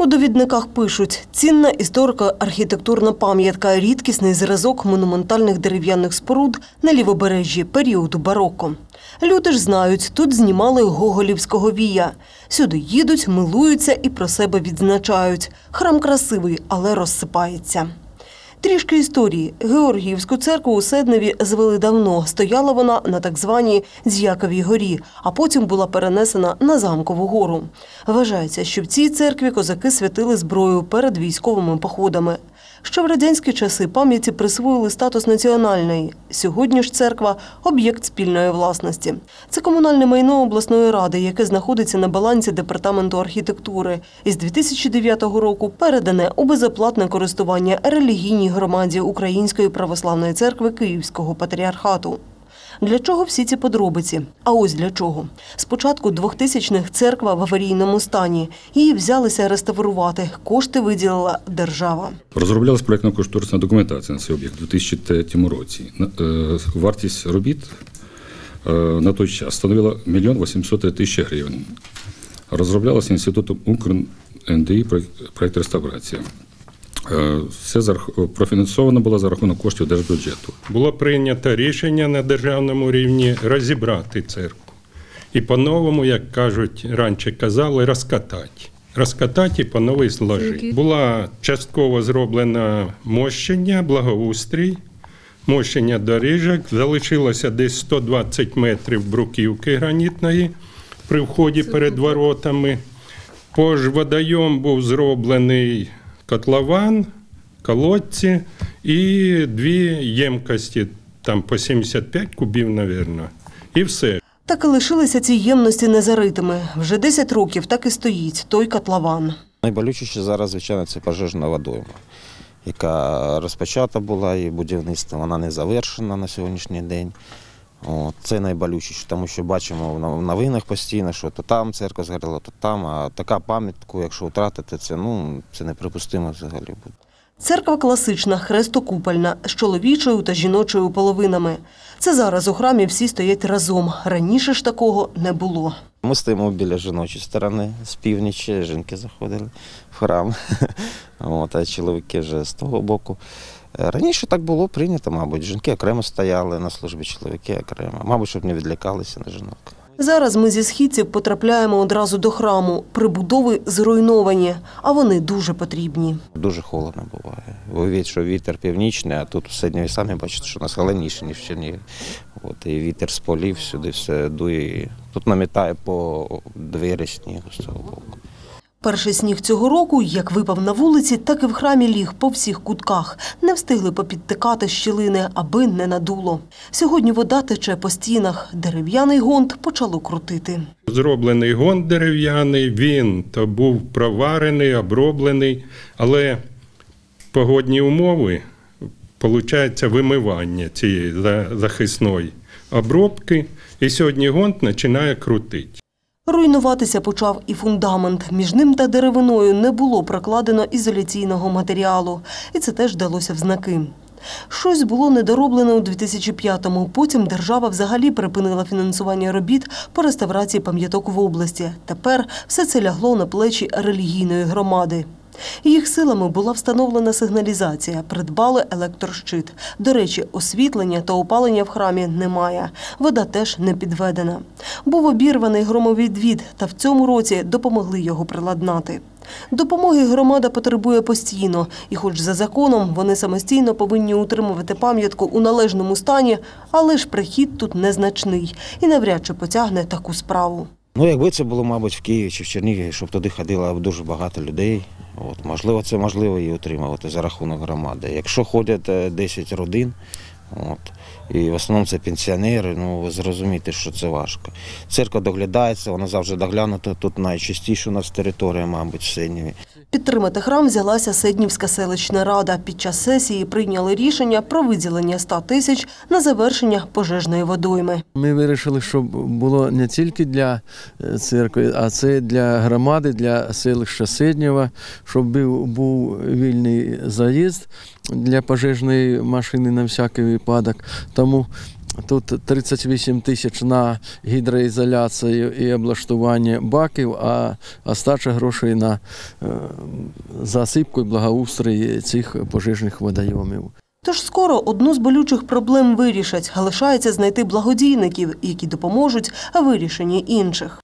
У довідниках пишуть цінна історико-архітектурна пам'ятка, рідкісний зразок монументальних дерев'яних споруд на лівобережжі періоду бароко. Люди ж знають, тут знімали Гоголівського вія. Сюди їдуть, милуються і про себе відзначають. Храм красивий, але розсипається. Трішки історії. Георгіївську церкву у Седневі звели давно. Стояла вона на так званій З'яковій горі, а потім була перенесена на замкову гору. Вважається, що в цій церкві козаки святили зброю перед військовими походами. Ще в радянські часи пам'яті присвоїли статус національної. Сьогодні ж церква об'єкт спільної власності. Це комунальне майно обласної ради, яке знаходиться на балансі департаменту архітектури. І з 2009 року передане у безоплатне користування релігійній громаді Української православної церкви Київського патріархату. Для чого всі ці подробиці? А ось для чого. Спочатку 2000-х церква в аварійному стані. Її взялися реставрувати. Кошти виділила держава. Розроблялась проєктно-кошторисна документація на цей об'єкт у 2003 році. Е, Вартість робіт е, на той час становила 1 800 тисяч гривень. Розроблялася інститутом УКРНДІ проєкт- проєкт реставрація. Е, Все профінансовано було за рахунок коштів держбюджету. було прийнято рішення на державному рівні розібрати церкву. І по-новому, як кажуть, раніше казали, розкатати. Розкатати і по новій зложити. Була частково зроблена мощення, благоустрій, мощення доріжок. Залишилося десь 120 метрів бруківки гранітної при вході перед воротами. Пож водойом був зроблений котлован, колодці і дві ємкості, там по 75 кубів, мабуть. І все. Так і лишилися ці ємності незаритими. Вже 10 років так і стоїть той котлован. Найболючіше зараз, звичайно, це пожежна водойма, яка розпочата була і будівництво, вона не завершена на сьогоднішній день. Це найболючіше, тому що бачимо в новинах постійно, що то там церква згоріла, то там, а така пам'ятку, якщо втратити, це, ну, це неприпустимо взагалі буде. Церква класична, хрестокупольна, з чоловічою та жіночою половинами. Це зараз у храмі всі стоять разом. Раніше ж такого не було. Ми стоїмо біля жіночої сторони, з північі, жінки заходили в храм, От, а чоловіки вже з того боку. Е, Раніше так було прийнято, мабуть. Жінки окремо стояли на службі, чоловіки окремо. Мабуть, щоб не відлякалися на жінок. Зараз ми зі східців потрапляємо одразу до храму. Прибудови зруйновані, а вони дуже потрібні. Дуже холодно буває. Уявіть, що вітер північний, а тут у Седніві самі бачите, що у нас холодніше, ніж в Чернігові. От, і вітер з полів сюди все дує. Тут намітає по двері снігу з цього боку. Перший сніг цього року, як випав на вулиці, так і в храмі ліг по всіх кутках. Не встигли попідтикати щілини, аби не надуло. Сьогодні вода тече по стінах. Дерев'яний гонт почало крутити. Зроблений гон дерев'яний, він то був проварений, оброблений, але погодні умови, виходить, вимивання цієї захисної обробки, і сьогодні гонт починає крутити. Руйнуватися почав і фундамент. Між ним та деревиною не було прокладено ізоляційного матеріалу. І це теж далося в знаки. Щось було недороблено у 2005-му. Потім держава взагалі припинила фінансування робіт по реставрації пам'яток в області. Тепер все це лягло на плечі релігійної громади. Їх силами була встановлена сигналізація, придбали електрощит. До речі, освітлення та опалення в храмі немає. Вода теж не підведена. Був обірваний громовідвід, та в цьому році допомогли його приладнати. Допомоги громада потребує постійно, і хоч за законом вони самостійно повинні утримувати пам'ятку у належному стані, але ж прихід тут незначний і навряд чи потягне таку справу. Ну, якби це було, мабуть, в Києві чи в Чернігові, щоб туди ходило дуже багато людей. От, можливо, це можливо і утримувати за рахунок громади. Якщо ходять е, 10 родин, от, і в основному це пенсіонери, ну ви зрозумієте, що це важко. Церква доглядається, вона завжди доглянута. Тут найчастіше у нас територія, мабуть, в Синєві. Підтримати храм взялася Седнівська селищна рада. Під час сесії прийняли рішення про виділення 100 тисяч на завершення пожежної водойми. Ми вирішили, щоб було не тільки для е, церкви, а це для громади, для селища Сиднєва, щоб був вільний заїзд для пожежної машини на всякий випадок. Тому Тут 38 тисяч на гідроізоляцію і облаштування баків, а остача грошей на е, засипку і благоустрій цих пожежних водойомів. Тож скоро одну з болючих проблем вирішать. Лишається знайти благодійників, які допоможуть вирішенні інших.